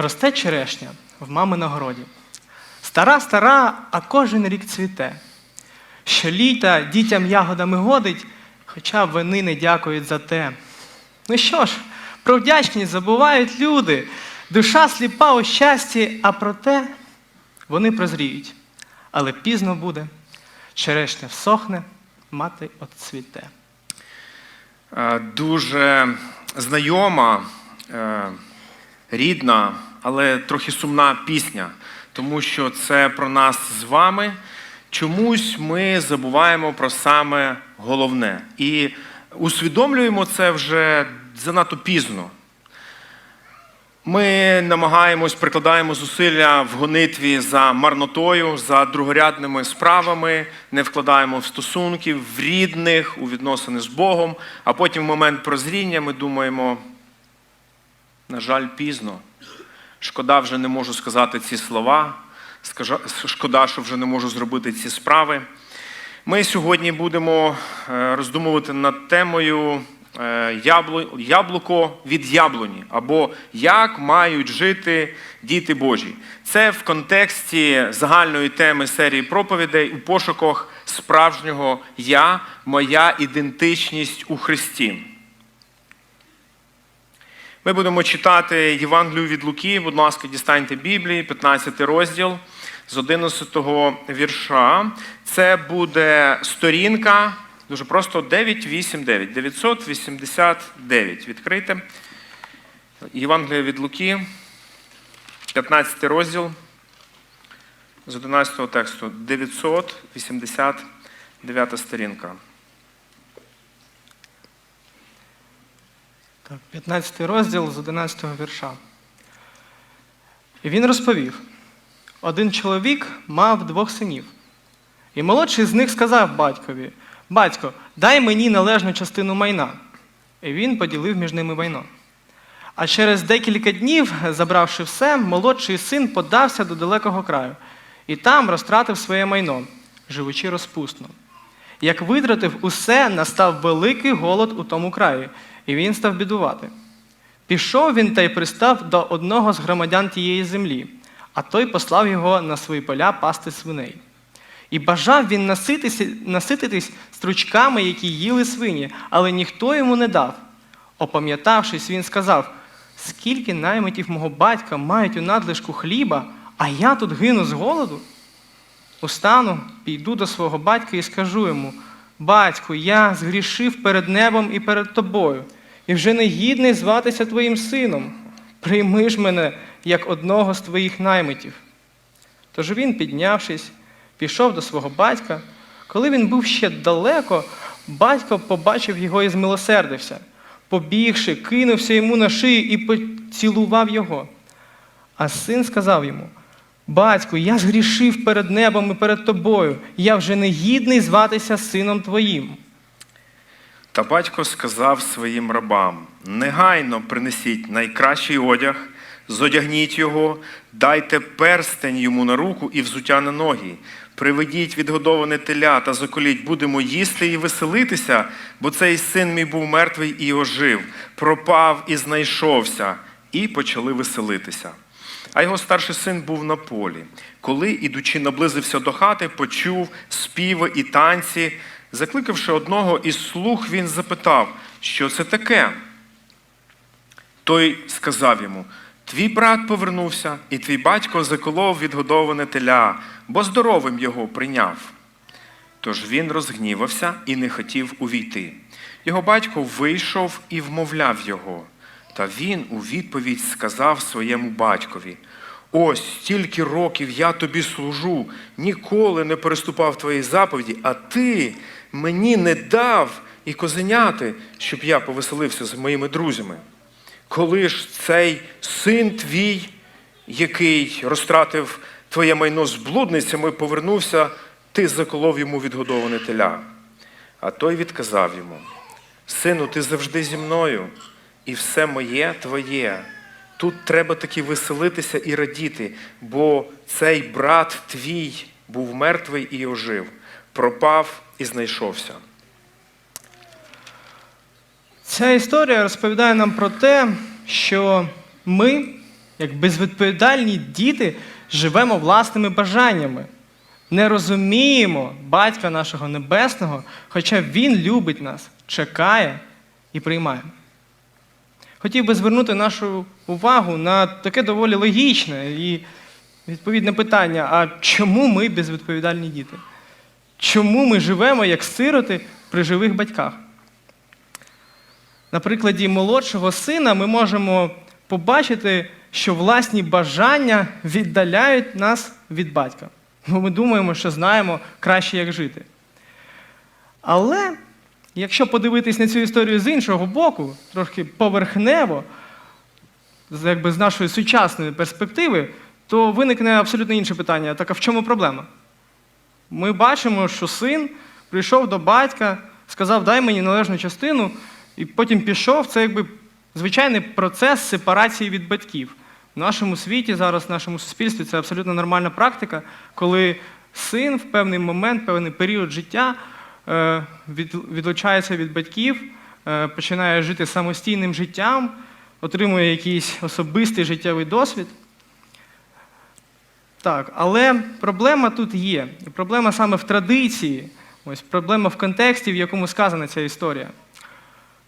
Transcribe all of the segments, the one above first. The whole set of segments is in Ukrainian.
Росте черешня в мами на городі. Стара, стара, а кожен рік цвіте. Щоліта дітям ягодами годить, хоча вони не дякують за те. Ну що ж, про вдячність забувають люди. Душа сліпа у щасті, а проте вони прозріють. Але пізно буде, черешня всохне, мати отцвіте. Е, Дуже знайома, е, рідна, але трохи сумна пісня, тому що це про нас з вами. Чомусь ми забуваємо про саме головне. І усвідомлюємо це вже занадто пізно. Ми намагаємось, прикладаємо зусилля в гонитві за марнотою, за другорядними справами, не вкладаємо в стосунки, в рідних, у відносини з Богом, а потім в момент прозріння ми думаємо, на жаль, пізно. Шкода, вже не можу сказати ці слова, шкода, що вже не можу зробити ці справи. Ми сьогодні будемо е, роздумувати над темою е, яблуко від яблуні, або як мають жити діти Божі. Це в контексті загальної теми серії проповідей у пошуках справжнього я, моя ідентичність у Христі. Ми будемо читати Євангелію від Луки. Будь ласка, дістаньте Біблії, 15 розділ з 11 вірша. Це буде сторінка, дуже просто 989. 989. Відкрийте. Євангелія від Луки, 15 розділ з 11 тексту. 989 сторінка. 15 розділ з 11 вірша. І він розповів: один чоловік мав двох синів. І молодший з них сказав батькові: Батько, дай мені належну частину майна. І він поділив між ними майно. А через декілька днів, забравши все, молодший син подався до далекого краю і там розтратив своє майно, живучи розпусно. Як витратив усе, настав великий голод у тому краї, і він став бідувати. Пішов він та й пристав до одного з громадян тієї землі, а той послав його на свої поля пасти свиней. І бажав він наситися, насититись стручками, які їли свині, але ніхто йому не дав. Опам'ятавшись, він сказав: скільки наймитів мого батька мають у надлишку хліба, а я тут гину з голоду? Устану, піду до свого батька і скажу йому: Батьку, я згрішив перед небом і перед тобою, і вже не гідний зватися твоїм сином. Прийми ж мене як одного з твоїх наймитів. Тож він, піднявшись, пішов до свого батька. Коли він був ще далеко, батько побачив його і змилосердився. Побігши, кинувся йому на шию і поцілував його. А син сказав йому: Батьку, я згрішив перед небом і перед тобою, я вже не гідний зватися сином твоїм. Та батько сказав своїм рабам: негайно принесіть найкращий одяг, зодягніть його, дайте перстень йому на руку і взуття на ноги. Приведіть відгодоване теля та заколіть, будемо їсти і веселитися, бо цей син мій був мертвий і ожив, пропав і знайшовся, і почали веселитися. А його старший син був на полі. Коли, ідучи, наблизився до хати, почув співи і танці. Закликавши одного із слуг, він запитав, що це таке. Той сказав йому: Твій брат повернувся, і твій батько заколов відгодоване теля, бо здоровим його прийняв. Тож він розгнівався і не хотів увійти. Його батько вийшов і вмовляв його. Та він у відповідь сказав своєму батькові: Ось стільки років я тобі служу, ніколи не переступав твої заповіді, а ти мені не дав і козеняти, щоб я повеселився з моїми друзями. Коли ж цей син твій, який розтратив твоє майно з блудницями, повернувся, ти заколов йому відгодоване теля. А той відказав йому: Сину, ти завжди зі мною, і все моє твоє. Тут треба таки веселитися і радіти, бо цей брат твій був мертвий і ожив, пропав і знайшовся. Ця історія розповідає нам про те, що ми як безвідповідальні діти, живемо власними бажаннями, не розуміємо батька нашого небесного, хоча Він любить нас, чекає і приймає. Хотів би звернути нашу увагу на таке доволі логічне і відповідне питання: а чому ми безвідповідальні діти? Чому ми живемо як сироти при живих батьках? На прикладі молодшого сина ми можемо побачити, що власні бажання віддаляють нас від батька. Бо ми думаємо, що знаємо краще, як жити. Але якщо подивитись на цю історію з іншого боку, трошки поверхнево, якби з нашої сучасної перспективи, то виникне абсолютно інше питання. Так а в чому проблема? Ми бачимо, що син прийшов до батька, сказав, дай мені належну частину, і потім пішов. Це якби звичайний процес сепарації від батьків. В нашому світі, зараз, в нашому суспільстві, це абсолютно нормальна практика, коли син в певний момент, певний період життя відлучається від батьків, е, починає жити самостійним життям, отримує якийсь особистий життєвий досвід. Так, але проблема тут є. Проблема саме в традиції, ось проблема в контексті, в якому сказана ця історія.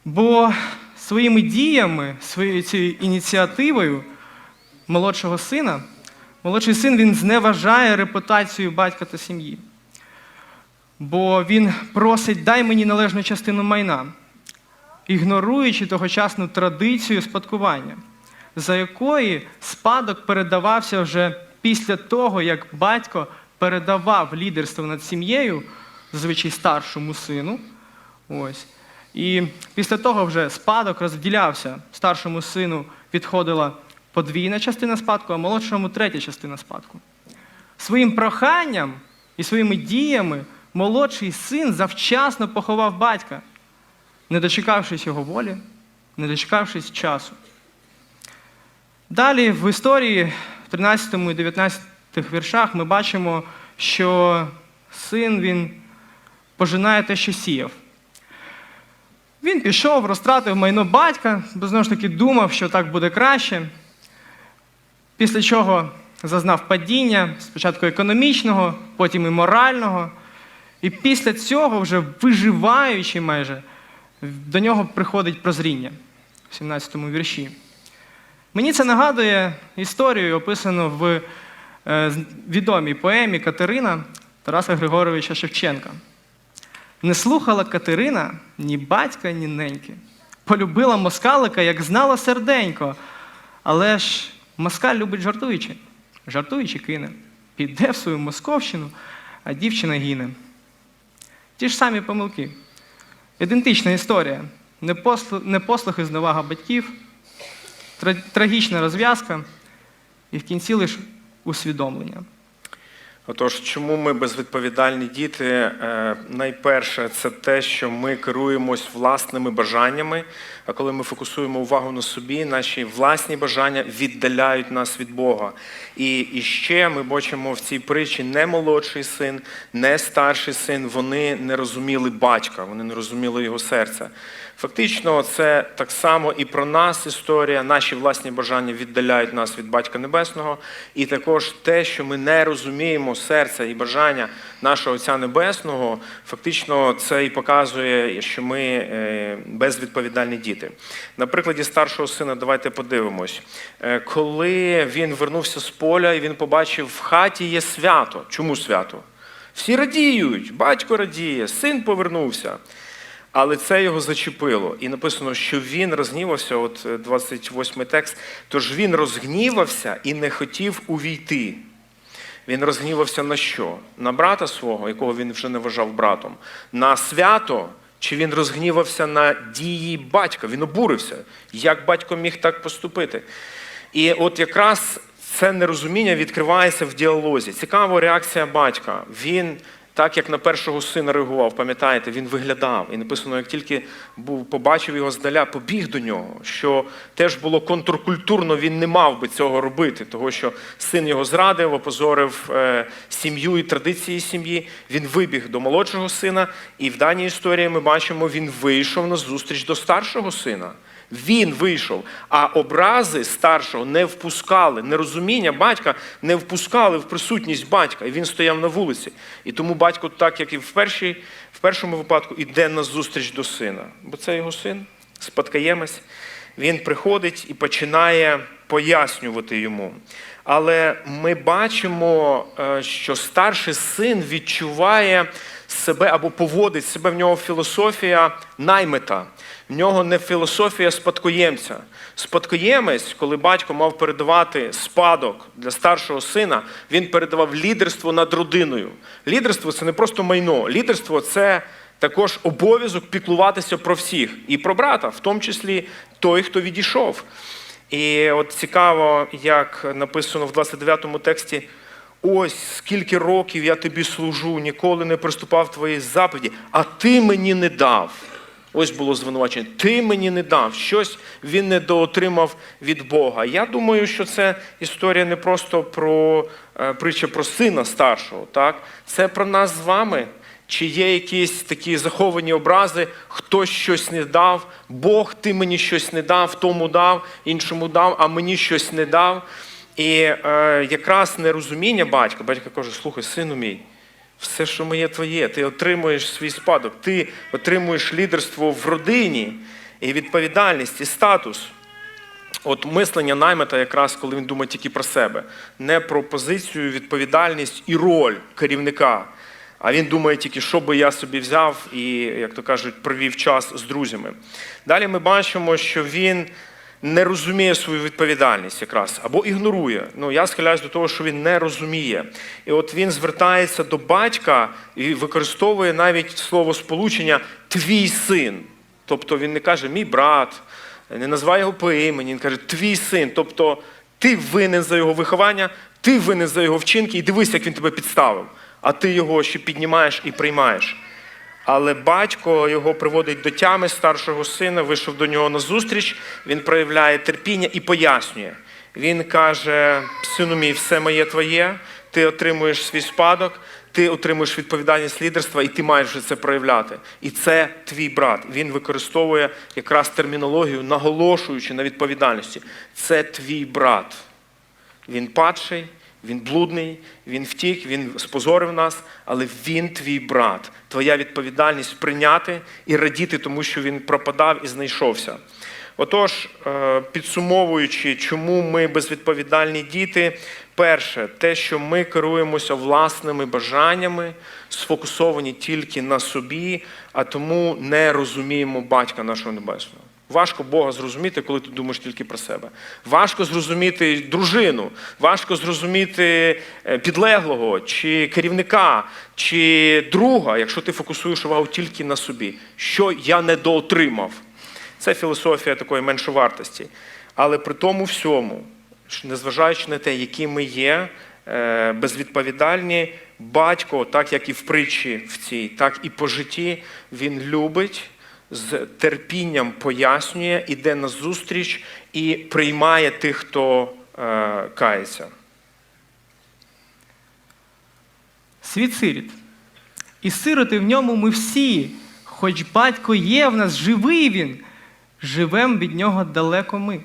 Бо своїми діями, своєю цією ініціативою молодшого сина, молодший син він зневажає репутацію батька та сім'ї. Бо він просить, дай мені належну частину майна, ігноруючи тогочасну традицію спадкування, за якої спадок передавався вже після того, як батько передавав лідерство над сім'єю, зазвичай старшому сину. Ось. І після того вже спадок розділявся. Старшому сину відходила подвійна частина спадку, а молодшому третя частина спадку. Своїм проханням і своїми діями молодший син завчасно поховав батька, не дочекавшись його волі, не дочекавшись часу. Далі в історії, в 13 і 19 віршах, ми бачимо, що син він пожинає те, що сіяв. Він пішов, розтратив майно батька, бо знову ж таки думав, що так буде краще. Після чого зазнав падіння, спочатку економічного, потім і морального. І після цього, вже виживаючи майже, до нього приходить прозріння в 17 вірші. Мені це нагадує історію, описану в е, відомій поемі Катерина Тараса Григоровича Шевченка. Не слухала Катерина ні батька, ні неньки. Полюбила москалика, як знала серденько. Але ж москаль любить жартуючи. Жартуючи кине. Піде в свою московщину, а дівчина гине. Ті ж самі помилки. Ідентична історія. Непослу- Непослух і зневага батьків, трагічна розв'язка і в кінці лише усвідомлення. Отож, чому ми безвідповідальні діти? Е, Найперше, це те, що ми керуємось власними бажаннями. А коли ми фокусуємо увагу на собі, наші власні бажання віддаляють нас від Бога. І, і ще ми бачимо в цій притчі не молодший син, не старший син. Вони не розуміли батька, вони не розуміли його серця. Фактично, це так само і про нас історія. Наші власні бажання віддаляють нас від Батька Небесного, і також те, що ми не розуміємо серця і бажання нашого Отця Небесного, фактично це і показує, що ми е, безвідповідальні діти. На прикладі старшого сина, давайте подивимось. Е, Коли він вернувся з поля і він побачив, в хаті є свято. Чому свято? Всі радіють, батько радіє, син повернувся. Але це його зачепило. І написано, що він розгнівався, от е, 28 текст. Тож він розгнівався і не хотів увійти. Він розгнівався на що? На брата свого, якого він вже не вважав братом, на свято, чи він розгнівався на дії батька? Він обурився. Як батько міг так поступити? І от якраз це нерозуміння відкривається в діалозі. Цікава реакція батька. Він, так як на першого сина реагував, пам'ятаєте, він виглядав. І написано, як тільки був, побачив його здаля, побіг до нього, що теж було контркультурно, він не мав би цього робити, того що син його зрадив, опозорив е, сім'ю і традиції сім'ї. Він вибіг до молодшого сина, і в даній історії ми бачимо, він вийшов на зустріч до старшого сина. Він вийшов, а образи старшого не впускали, нерозуміння батька не впускали в присутність батька. І він стояв на вулиці. І тому батько, так як і в, першій, в першому випадку, іде на зустріч до сина. Бо це його син, спадкоємець. Він приходить і починає пояснювати йому. Але ми бачимо, е, що старший син відчуває себе або поводить себе в нього філософія наймита. В нього не філософія спадкоємця. Спадкоємець, коли батько мав передавати спадок для старшого сина, він передавав лідерство над родиною. Лідерство це не просто майно. Лідерство це також обов'язок піклуватися про всіх і про брата, в тому числі той, хто відійшов. І от цікаво, як написано в 29-му тексті: ось скільки років я тобі служу, ніколи не приступав твої заповіді, а ти мені не дав. Ось було звинувачення. Ти мені не дав, щось він недоотримав від Бога. Я думаю, що це історія не просто про е, притча про сина старшого, так? Це про нас з вами. Чи є якісь такі заховані образи, хтось щось не дав, Бог, ти мені щось не дав, тому дав, іншому дав, а мені щось не дав. І е, якраз нерозуміння батька, батько каже, слухай, сину мій, все, що моє твоє, ти отримуєш свій спадок, ти отримуєш лідерство в родині, і відповідальність, і статус. От мислення наймета, якраз коли він думає тільки про себе, не про позицію, відповідальність і роль керівника. А він думає тільки, що би я собі взяв і, як то кажуть, провів час з друзями. Далі ми бачимо, що він не розуміє свою відповідальність якраз або ігнорує. Ну я схиляюсь до того, що він не розуміє. І от він звертається до батька і використовує навіть слово сполучення твій син. Тобто він не каже мій брат, не називає його по імені, він каже твій син. Тобто ти винен за його виховання, ти винен за його вчинки, і дивись, як він тебе підставив. А ти його ще піднімаєш і приймаєш. Але батько його приводить до тями старшого сина, вийшов до нього на зустріч, він проявляє терпіння і пояснює. Він каже: сину мій, все моє твоє, ти отримуєш свій спадок, ти отримуєш відповідальність лідерства, і ти маєш це проявляти. І це твій брат. Він використовує якраз термінологію, наголошуючи на відповідальності. Це твій брат. Він падший, він блудний, він втік, він спозорив нас, але він твій брат. Твоя відповідальність прийняти і радіти, тому що він пропадав і знайшовся. Отож, е, підсумовуючи, чому ми безвідповідальні діти, перше, те, що ми керуємося власними бажаннями, сфокусовані тільки на собі, а тому не розуміємо батька нашого небесного. Важко Бога зрозуміти, коли ти думаєш тільки про себе. Важко зрозуміти дружину, важко зрозуміти е, підлеглого, чи керівника, чи друга, якщо ти фокусуєш увагу тільки на собі. Що я недоотримав? Це філософія такої меншовартості. Але при тому всьому, незважаючи на те, які ми є, е, безвідповідальні, батько, так як і в притчі в цій, так і по житті, він любить з терпінням пояснює, іде на зустріч і приймає тих, хто е, кається. Світ сиріт. І сироти в ньому ми всі, хоч батько є в нас, живий він, живем від нього далеко ми.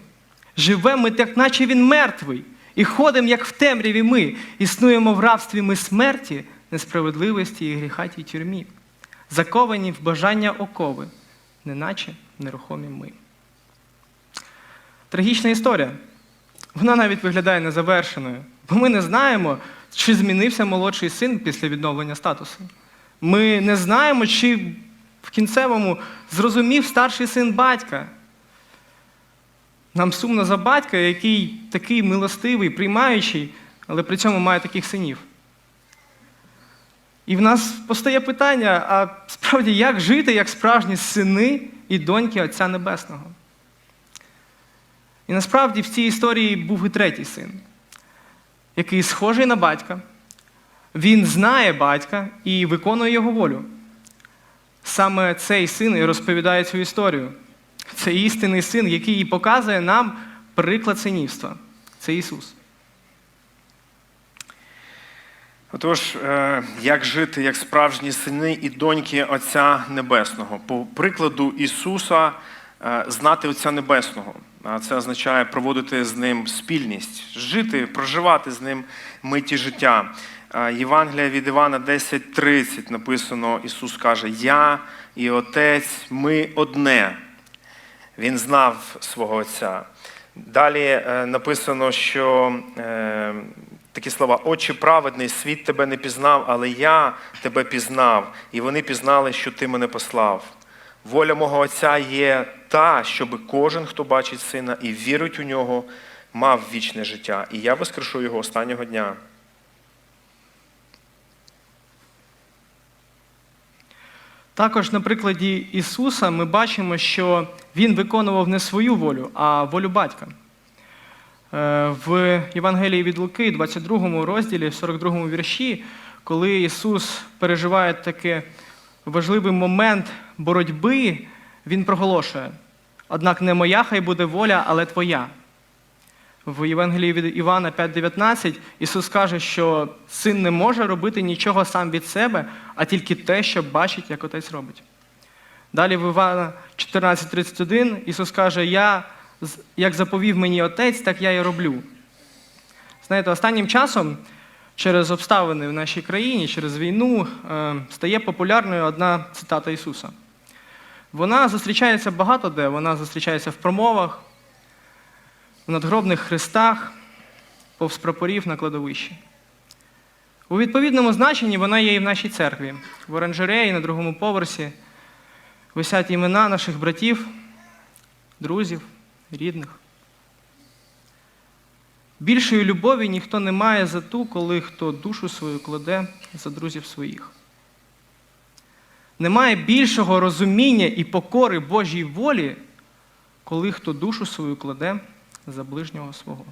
Живем ми так, наче він мертвий, і ходимо, як в темряві ми, існуємо в рабстві ми смерті, несправедливості і гріха тій тюрмі, заковані в бажання окови, неначе нерухомі ми. Трагічна історія. Вона навіть виглядає незавершеною, бо ми не знаємо, чи змінився молодший син після відновлення статусу. Ми не знаємо, чи в кінцевому зрозумів старший син батька. Нам сумно за батька, який такий милостивий, приймаючий, але при цьому має таких синів. І в нас постає питання: а справді як жити як справжні сини і доньки Отця Небесного? І насправді в цій історії був і третій син, який схожий на батька. Він знає батька і виконує його волю. Саме цей син і розповідає цю історію. Це істинний син, який і показує нам приклад синівства. Це Ісус. Отож, е, як жити як справжні сини і доньки Отця Небесного? По прикладу Ісуса е, знати Отця Небесного. Це означає проводити з ним спільність, жити, проживати з ним миті життя. Е, Євангелія від Івана 10.30 написано: Ісус каже: Я і Отець, ми одне. Він знав свого Отця. Далі написано, що такі слова: Отче праведний, світ тебе не пізнав, але я тебе пізнав, і вони пізнали, що ти мене послав. Воля мого Отця є та, щоб кожен, хто бачить сина і вірить у нього, мав вічне життя. І я воскрешу його останнього дня. Також на прикладі Ісуса ми бачимо, що Він виконував не свою волю, а волю батька. Е, В Євангелії від Луки, 22 розділі, 42 вірші, коли Ісус переживає такий важливий момент боротьби, Він проголошує: однак не моя хай буде воля, але твоя. В Євангелії від Івана 5:19 Ісус каже, що син не може робити нічого сам від себе, а тільки те, що бачить, як отець робить. Далі в Івана 14:31 Ісус каже: Я, як заповів мені отець, так я і роблю. Знаєте, останнім часом через обставини в нашій країні, через війну, е, стає популярною одна цитата Ісуса. Вона зустрічається багато де, вона зустрічається в промовах, в надгробних хрестах, повз прапорів на кладовищі. У відповідному значенні вона є і в нашій церкві. В оранжереї на другому поверсі висять імена наших братів, друзів, рідних. Більшої любові ніхто не має за ту, коли хто душу свою кладе за друзів своїх. Немає більшого розуміння і покори Божій волі, коли хто душу свою кладе за ближнього свого.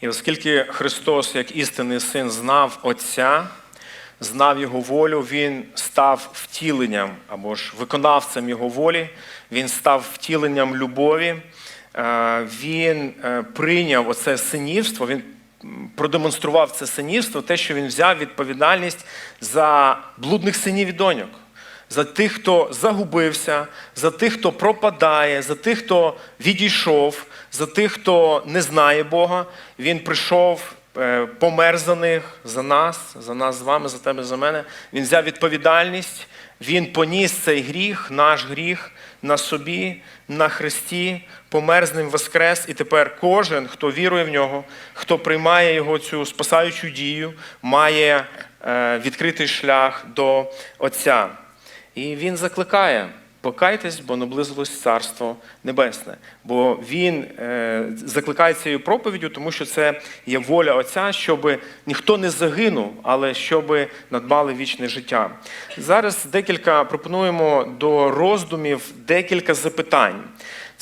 І оскільки Христос, як істинний син, знав Отця, знав Його волю, Він став втіленням або ж виконавцем Його волі, Він став втіленням любові, Він е, прийняв оце синівство, Він продемонстрував це синівство, те, що він взяв відповідальність за блудних синів і доньок за тих, хто загубився, за тих, хто пропадає, за тих, хто відійшов, за тих, хто не знає Бога. Він прийшов, е, помер за них, за нас, за нас з вами, за тебе, за мене. Він взяв відповідальність, він поніс цей гріх, наш гріх на собі, на Христі, помер з ним воскрес, і тепер кожен, хто вірує в нього, хто приймає його цю спасаючу дію, має е, відкритий шлях до Отця. І він закликає: покайтесь, бо наблизилось Царство Небесне. Бо він е, закликає цією проповіддю, тому що це є воля Отця, щоб ніхто не загинув, але щоб надбали вічне життя. Зараз декілька пропонуємо до роздумів декілька запитань.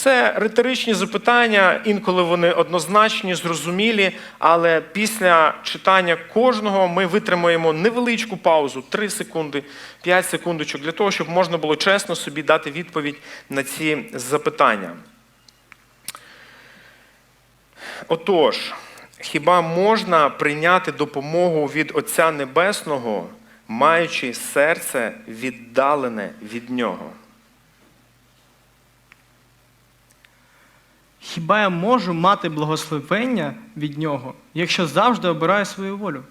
Це риторичні запитання, інколи вони однозначні, зрозумілі, але після читання кожного ми витримаємо невеличку паузу 3 секунди, 5 секундочок, для того, щоб можна було чесно собі дати відповідь на ці запитання. Отож, хіба можна прийняти допомогу від Отця Небесного, маючи серце віддалене від нього? Хіба я можу мати благословення від нього, якщо завжди обираю свою волю?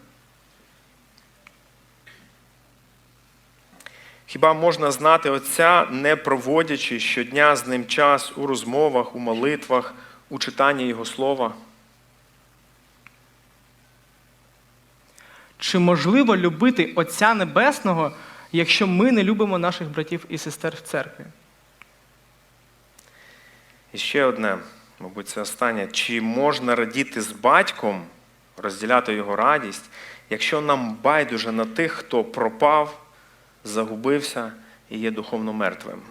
Хіба можна знати Отця, не проводячи щодня з ним час у розмовах, у молитвах, у читанні Його слова? Чи можливо любити Отця Небесного, якщо ми не любимо наших братів і сестер в церкві? І ще одне, мабуть, це останнє. Чи можна радіти з батьком, розділяти його радість, якщо нам байдуже на тих, хто пропав, загубився і є духовно мертвим?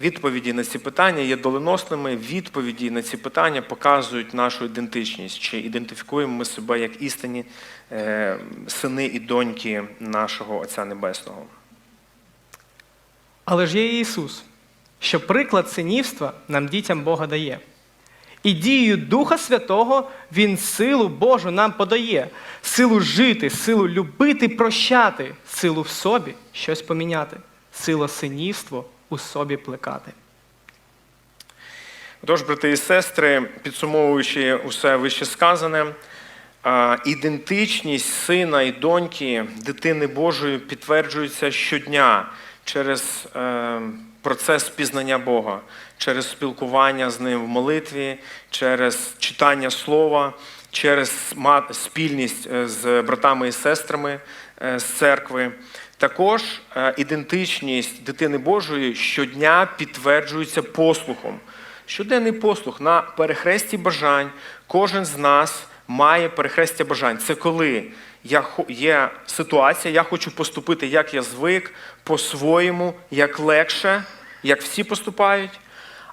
Відповіді на ці питання є доленосними. Відповіді на ці питання показують нашу ідентичність, чи ідентифікуємо ми себе як істинні е, сини і доньки нашого Отця Небесного. Але ж є Ісус, що приклад синівства нам дітям Бога дає. І дією Духа Святого Він силу Божу нам подає, силу жити, силу любити, прощати, силу в собі щось поміняти, сила синівство у собі плекати. Отож, брати і сестри, підсумовуючи усе вище сказане, ідентичність сина і доньки, дитини Божої підтверджується щодня через е, процес пізнання Бога, через спілкування з ним в молитві, через читання слова, через спільність е, з братами і сестрами е, з церкви. Також е, ідентичність дитини Божої щодня підтверджується послухом. Щоденний послух на перехресті бажань. Кожен з нас має перехрестя бажань. Це коли я, є ситуація, я хочу поступити, як я звик, по-своєму, як легше, як всі поступають.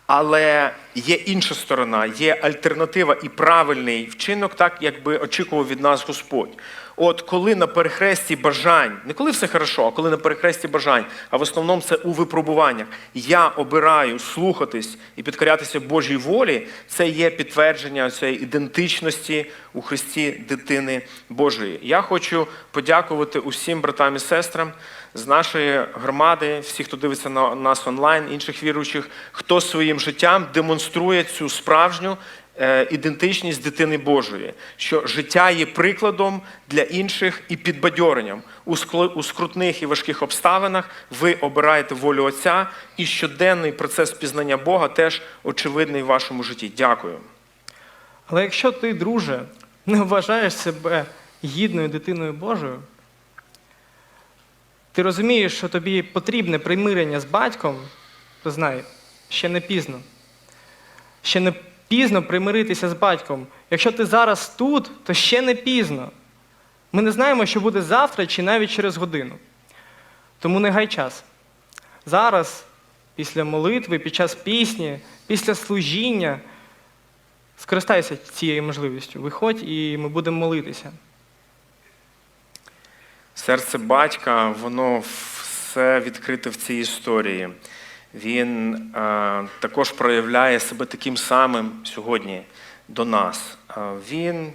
Але є інша сторона, є альтернатива і правильний вчинок, так якби очікував від нас Господь. От коли на перехресті бажань, не коли все хорошо, а коли на перехресті бажань, а в основному це у випробуваннях, я обираю слухатись і підкорятися Божій волі, це є підтвердження цієї ідентичності у Христі дитини Божої. Я хочу подякувати усім братам і сестрам з нашої громади, всі, хто дивиться на нас онлайн, інших віруючих, хто своїм життям демонструє цю справжню ідентичність дитини Божої, що життя є прикладом для інших і підбадьоренням. У скрутних і важких обставинах ви обираєте волю Отця, і щоденний процес пізнання Бога теж очевидний в вашому житті. Дякую. Але якщо ти, друже, не вважаєш себе гідною дитиною Божою, ти розумієш, що тобі потрібне примирення з батьком, то знай, ще не пізно. Ще не пізно примиритися з батьком. Якщо ти зараз тут, то ще не пізно. Ми не знаємо, що буде завтра чи навіть через годину. Тому не гай час. Зараз, після молитви, під час пісні, після служіння, скористайся цією можливістю. Виходь і ми будемо молитися. Серце батька, воно все відкрите в цій історії. Він е, також проявляє себе таким самим сьогодні до нас. Е, він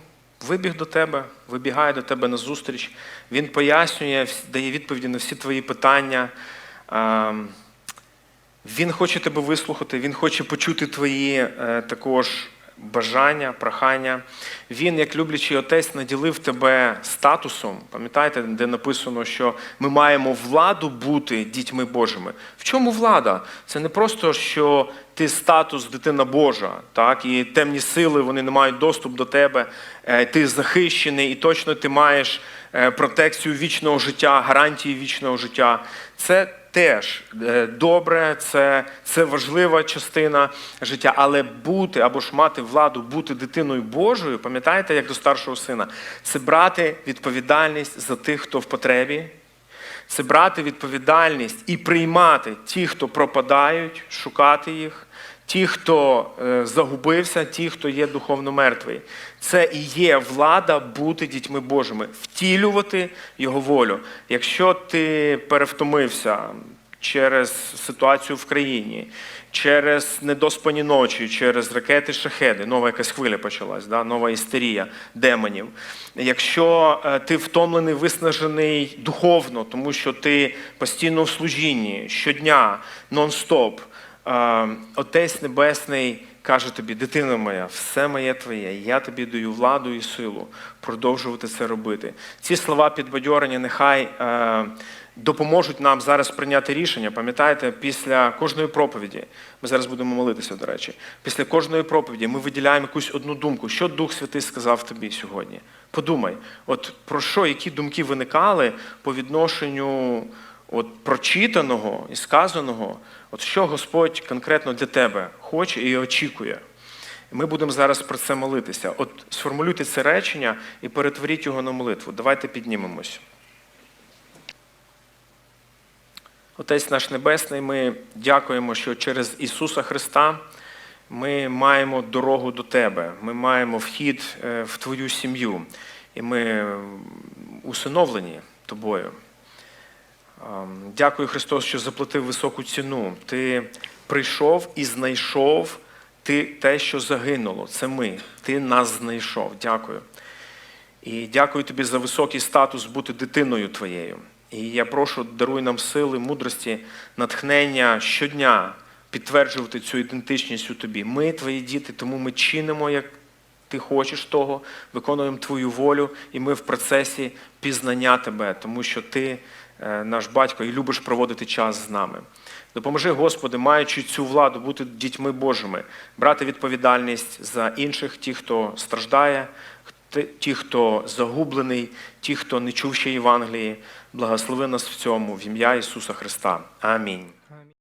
вибіг до тебе, вибігає до тебе на зустріч. Він пояснює, дає відповіді на всі твої питання. Е, він хоче тебе вислухати, він хоче почути твої також бажання, прохання. Він, як люблячий отець, наділив тебе статусом. Пам'ятаєте, де написано, що ми маємо владу бути дітьми Божими. В чому влада? Це не просто, що ти статус дитина Божа, так, і темні сили вони не мають доступ до тебе, е, ти захищений, і точно ти маєш е, протекцію вічного життя, гарантії вічного життя. Це теж е, добре, це, це важлива частина життя, але бути або ж мати владу, бути дитиною Божою, пам'ятаєте, як до старшого сина, це брати відповідальність за тих, хто в потребі, це брати відповідальність і приймати ті, хто пропадають, шукати їх, ті, хто е, загубився, ті, хто є духовно мертвий. Це і є влада бути дітьми Божими, втілювати його волю. Якщо ти перевтомився через ситуацію в країні, через недоспані ночі, через ракети шахеди, нова якась хвиля почалась, да? нова істерія демонів. Якщо е, ти втомлений, виснажений духовно, тому що ти постійно в служінні, щодня, нон-стоп, Отець Небесний каже тобі, дитина моя, все моє твоє, я тобі даю владу і силу продовжувати це робити. Ці слова підбадьорення нехай е, допоможуть нам зараз прийняти рішення. Пам'ятаєте, після кожної проповіді, ми зараз будемо молитися, до речі, після кожної проповіді ми виділяємо якусь одну думку, що Дух Святий сказав тобі сьогодні. Подумай, от про що, які думки виникали по відношенню от прочитаного і сказаного, от що Господь конкретно для тебе хоче і очікує. Ми будемо зараз про це молитися. От сформулюйте це речення і перетворіть його на молитву. Давайте піднімемось. Отець наш Небесний, ми дякуємо, що через Ісуса Христа ми маємо дорогу до Тебе, ми маємо вхід е, в Твою сім'ю, і ми усиновлені Тобою. Ам, Дякую, Христос, що заплатив високу ціну. Ти прийшов і знайшов ти те, що загинуло. Це ми. Ти нас знайшов. Дякую. І дякую тобі за високий статус бути дитиною твоєю. І я прошу, даруй нам сили, мудрості, натхнення щодня підтверджувати цю ідентичність у тобі. Ми твої діти, тому ми чинимо, як ти хочеш того, виконуємо твою волю, і ми в процесі пізнання тебе, тому що ти наш батько і любиш проводити час з нами. Допоможи, Господи, маючи цю владу, бути дітьми Божими, брати відповідальність за інших, ті, хто страждає, ті- ті, хто загублений, ті, хто не чув ще Євангелії. Благослови нас в цьому в ім'я Ісуса Христа. Амінь.